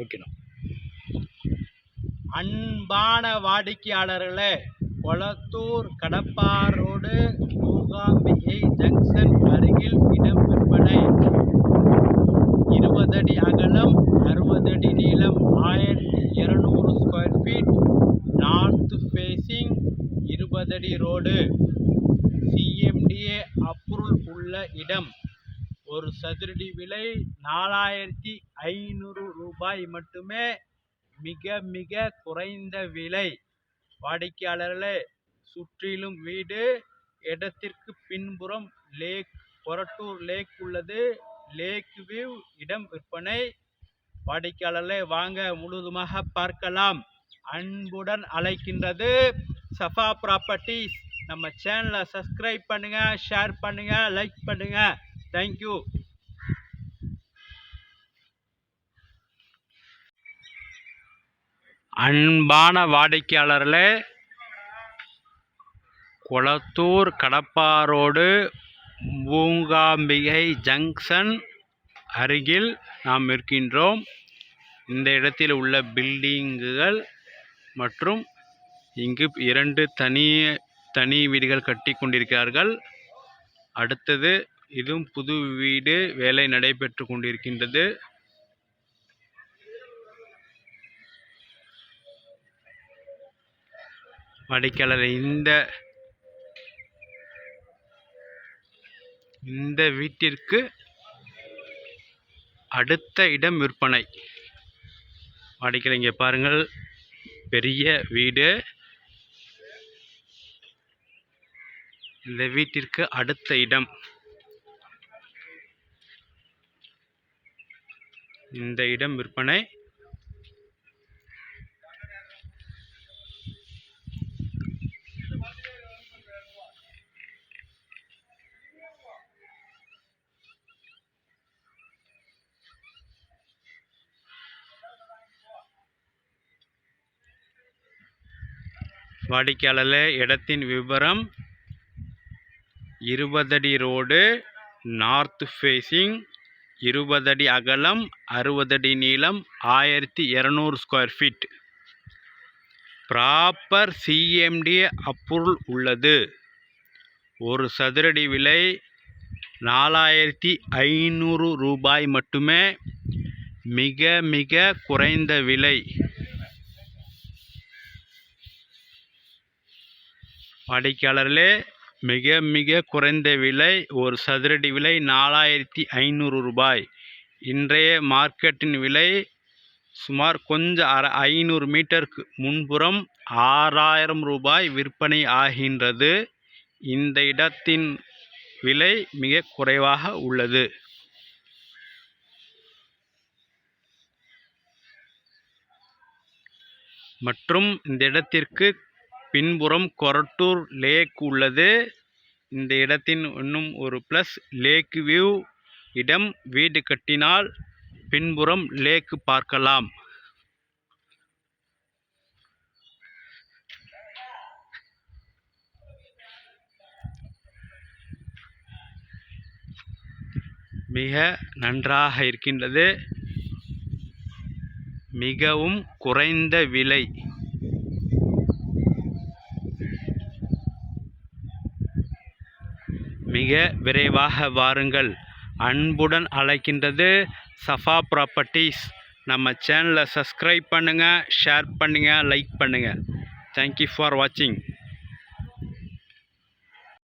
ஓகேண்ணா அன்பான வாடிக்கையாளர்களே கொளத்தூர் கடப்பாரோடு மூகாம்பிகை ஜங்ஷன் அருகில் இடம் விற்பனை இருபது அடி அகலம் அறுபது அடி நீளம் ஆயிரத்தி இருநூறு ஸ்கொயர் ஃபீட் நார்த் ஃபேஸிங் இருபது அடி ரோடு சிஎம்டிஏ அப்ரூவல் உள்ள இடம். ஒரு சதுரடி விலை நாலாயிரத்தி ஐநூறு ரூபாய் மட்டுமே. மிக மிக குறைந்த விலை. வாடிக்கையாளர்களே சுற்றிலும் வீடு இடத்திற்கு பின்புறம் லேக் கொரட்டூர் லேக் உள்ளது. லேக் வியூ இடம் விற்பனை. வாடிக்கையாளர்களே வாங்க முழுவதுமாக பார்க்கலாம். அன்புடன் அழைக்கின்றது சஃபா ப்ராப்பர்ட்டிஸ். நம்ம சேனலை சப்ஸ்கிரைப் பண்ணுங்கள் ஷேர் பண்ணுங்கள் லைக் பண்ணுங்கள் தேங்க்யூ அன்பான வாடிக்கையாளர்களே குளத்தூர் கடப்பாரோடு பூங்காம்பிகை ஜங்ஷன் அருகில் நாம் இருக்கின்றோம். இந்த இடத்தில் உள்ள பில்டிங்குகள் மற்றும் இங்கு இரண்டு தனி தனி வீடுகள் கட்டி கொண்டிருக்கிறார்கள். அடுத்தது இதுவும் புது வீடு வேலை நடைபெற்று கொண்டிருக்கின்றது. வாடிக்கையாளர் இந்த இந்த வீட்டிற்கு அடுத்த இடம் விற்பனை. வாடிக்கையாளர் இங்கே பாருங்கள் பெரிய வீடு. இந்த வீட்டிற்கு அடுத்த இடம். இந்த இடம் விற்பனை. வாடிக்கையாளர் இடத்தின் விவரம் இருபதடி ரோடு நார்த் ஃபேஸிங் இருபதடி அகலம் அறுபதடி நீளம் ஆயிரத்தி இரநூறு square feet proper CMD approval உள்ளது. ஒரு சதுரடி விலை நாலாயிரத்தி ஐநூறு ரூபாய் மட்டுமே. மிக மிக குறைந்த விலை. வாடிக்கையாளர்களே மிக மிக குறைந்த விலை ஒரு சதுரடி விலை நாலாயிரத்தி ஐநூறு ரூபாய். இன்றைய மார்க்கெட்டின் விலை சுமார் கொஞ்சம் அரை ஐநூறு மீட்டருக்கு முன்புறம் ஆறாயிரம் ரூபாய் விற்பனை ஆகின்றது. இந்த இடத்தின் விலை மிக குறைவாக உள்ளது. மற்றும் இந்த இடத்திற்கு பின்புறம் கொரட்டூர் லேக் உள்ளது. இந்த இடத்தின் இன்னும் ஒரு ப்ளஸ் லேக் வியூ இடம். வீடு கட்டினால் பின்புறம் லேக் பார்க்கலாம். மிக நன்றாக இருக்கின்றது. மிகவும் குறைந்த விலை. மிக விரைவாக வாருங்கள். அன்புடன் அழைக்கின்றது சஃபா ப்ராப்பர்ட்டிஸ் நம்ம சேனலை சப்ஸ்கிரைப் பண்ணுங்கள் ஷேர் பண்ணுங்கள் லைக் பண்ணுங்கள் தேங்க்யூ ஃபார் வாட்சிங்